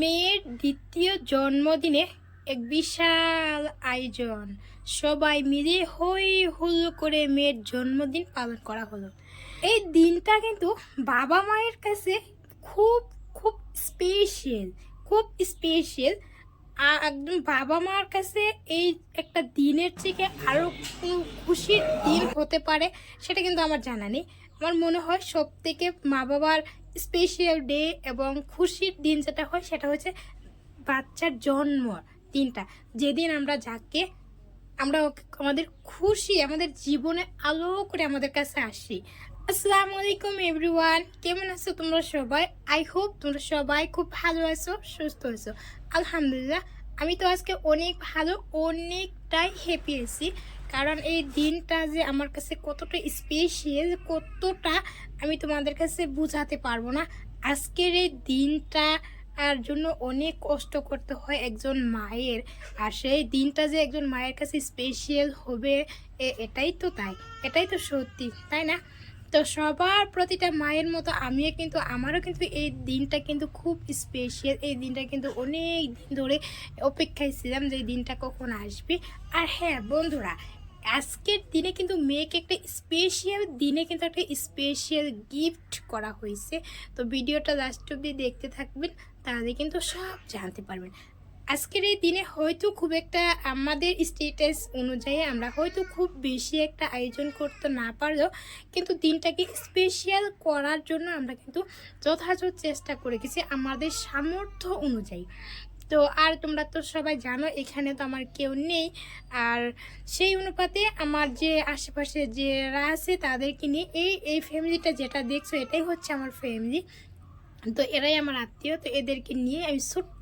মেয়ের দ্বিতীয় জন্মদিনে এক বিশাল আয়োজন। সবাই মিলে হই হুল করে মেয়ের জন্মদিন পালন করা হলো। এই দিনটা কিন্তু বাবা মায়ের কাছে খুব খুব স্পেশাল খুব স্পেশাল একদম বাবা মার কাছে এই একটা দিনের থেকে আরও খুশির দিন হতে পারে, সেটা কিন্তু আমার জানা নেই। আমার মনে হয় সব থেকে মা বাবার স্পেশাল ডে এবং খুশির দিন যেটা হয় সেটা হচ্ছে বাচ্চার জন্ম দিনটা। যেদিন আমরা যাকে, আমরা আমাদের খুশি, আমাদের জীবনে আলো করে আমাদের কাছে আসি। আসসালামু আলাইকুম এভরিওয়ান কেমন আছো তোমরা সবাই? আই হোপ তোমরা সবাই খুব ভালো আছো, সুস্থ আছো। আলহামদুলিল্লাহ আমি তো আজকে অনেক ভালো, অনেকটাই হ্যাপি আছি। কারণ এই দিনটা যে আমার কাছে কতটা স্পেশাল কতটা আমি তোমাদের কাছে বোঝাতে পারব না। আজকের এই দিনটা আর জন্য অনেক কষ্ট করতে হয় একজন মায়ের। আর সেই দিনটা যে একজন মায়ের কাছে স্পেশাল হবে এটাই তো তাই, এটাই তো সত্যি, তাই না? তো সবার প্রতিটা মায়ের মতো আমিও কিন্তু, আমারও কিন্তু এই দিনটা কিন্তু খুব স্পেশাল এই দিনটা কিন্তু অনেক দিন ধরে অপেক্ষায় ছিলাম যে এই দিনটা কখন আসবে। আর হ্যাঁ বন্ধুরা, আজকের দিনে কিন্তু মেয়েকে একটা স্পেশাল দিনে কিন্তু একটা স্পেশাল গিফট করা হয়েছে। তো ভিডিওটা লাস্ট অব্দি দেখতে থাকবেন, তাহলে কিন্তু সব জানতে পারবেন। আজকের এই দিনে হয়তো খুব একটা আমাদের স্টেটাস অনুযায়ী আমরা হয়তো খুব বেশি একটা আয়োজন করতে না পারলেও কিন্তু দিনটাকে স্পেশাল করার জন্য আমরা কিন্তু যথাযথ চেষ্টা করে গেছি আমাদের সামর্থ্য অনুযায়ী। তো আর তোমরা তো সবাই জানো, এখানে তো আমার কেউ নেই। আর সেই অনুপাতে আমার যে আশেপাশে যারা আছে তাদেরকে নিয়ে এই এই ফ্যামিলিটা যেটা দেখছ এটাই হচ্ছে আমার ফ্যামিলি তো এরাই আমার আত্মীয়, তো এদেরকে নিয়ে আমি ছোট্ট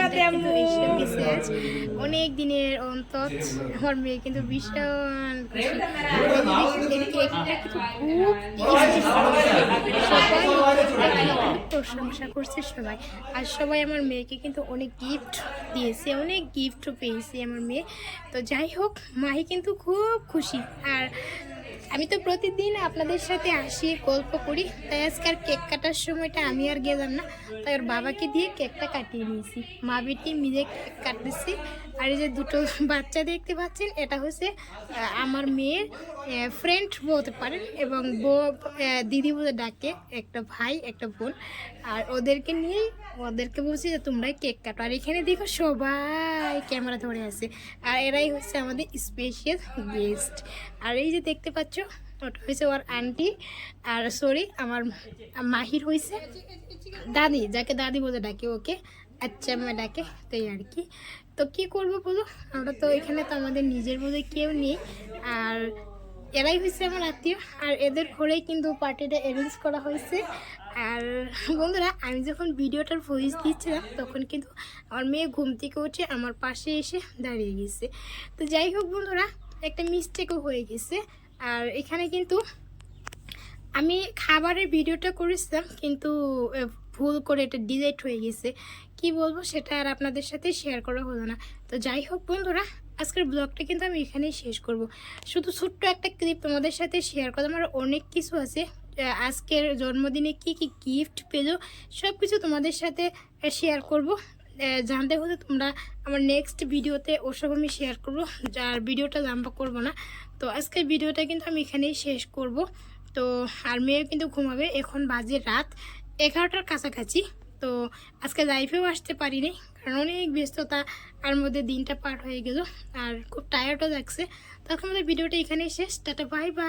birthday আম্মু অনেক দিনের অন্তর আমার মেয়ে কিন্তু ভীষণ প্রশংসা করছে সবাই। আর সবাই আমার মেয়েকে কিন্তু অনেক গিফট দিয়েছে অনেক গিফটও পেয়েছে আমার মেয়ে। তো যাই হোক মাহি কিন্তু খুব খুশি। আর আমি তো প্রতিদিন আপনাদের সাথে আসি, গল্প করি। তাই আজকে আর কেক কাটার সময়টা আমি আর গেলাম না। তাই ওর বাবাকে দিয়ে কেকটা কাটিয়ে নিয়েছি। মা বেটি মিলে কেক কাটতেছি। আর এই যে দুটো বাচ্চা দেখতে পাচ্ছেন, এটা হচ্ছে আমার মেয়ের ফ্রেন্ড বলতে পারেন এবং বউ দিদি বলে ডাকে, একটা ভাই, একটা বোন। আর ওদেরকে নিয়ে ওদেরকে বলছি যে তোমরাই কেক কাটো। আর এখানে দেখো সবাই ক্যামেরা ধরে আছে। আর এরাই হচ্ছে আমাদের স্পেশাল গেস্ট আর এই যে দেখতে পাচ্ছ ওটা হয়েছে ওর আন্টি আর সরি আমার মাহির হয়েছে। দাদি, যাকে দাদি বলে ডাকে ওকে আচ্ছা মা ডাকে তো এই আর কি। তো কি করব বলো? আমরা তো এখানে তো আমাদের নিজের বলে কেউ নেই। আর এরাই হয়েছে আমার আত্মীয়, আর এদের ঘরেই কিন্তু পার্টিটা অ্যারেঞ্জ করা হয়েছে। আর বন্ধুরা, আমি যখন ভিডিওটার ভয়েস দিচ্ছিলাম, তখন কিন্তু আমার মেয়ে ঘুম থেকে উঠে আমার পাশে এসে দাঁড়িয়ে গেছে। তো যাই হোক বন্ধুরা, একটা মিস্টেকও হয়ে গেছে। আর এখানে কিন্তু আমি খাবারের ভিডিওটা করেছিলাম, কিন্তু ভুল করে এটা ডিলেট হয়ে গেছে। কি বলব সেটা আর আপনাদের সাথে শেয়ার করা হলো না। তো যাই হোক বন্ধুরা, আজকের ব্লগটা কিন্তু আমি এখানেই শেষ করব। শুধু ছোট্ট একটা ক্লিপ তোমাদের সাথে শেয়ার করলাম, আর অনেক কিছু আছে। আজকের জন্মদিনে কি কি গিফট পেল সব কিছু তোমাদের সাথে শেয়ার করব। জানতে হলে তোমরা আমার নেক্সট ভিডিওতে ওসব আমি শেয়ার করব। যার ভিডিওটা লম্বা করব না। তো আজকের ভিডিওটা কিন্তু আমি এখানেই শেষ করব। তো আর মেয়ে কিন্তু ঘুমাবে এখন বাজে রাত এগারোটার কাছাকাছি। তো আজকে লাইফেও আসতে পারিনি, কারণ অনেক ব্যস্ততা আর মধ্যে দিনটা পার হয়ে গেল। আর খুব টায়ার্ডও লাগছে। তখন আমাদের ভিডিওটা এখানেই শেষ। Tata bye bye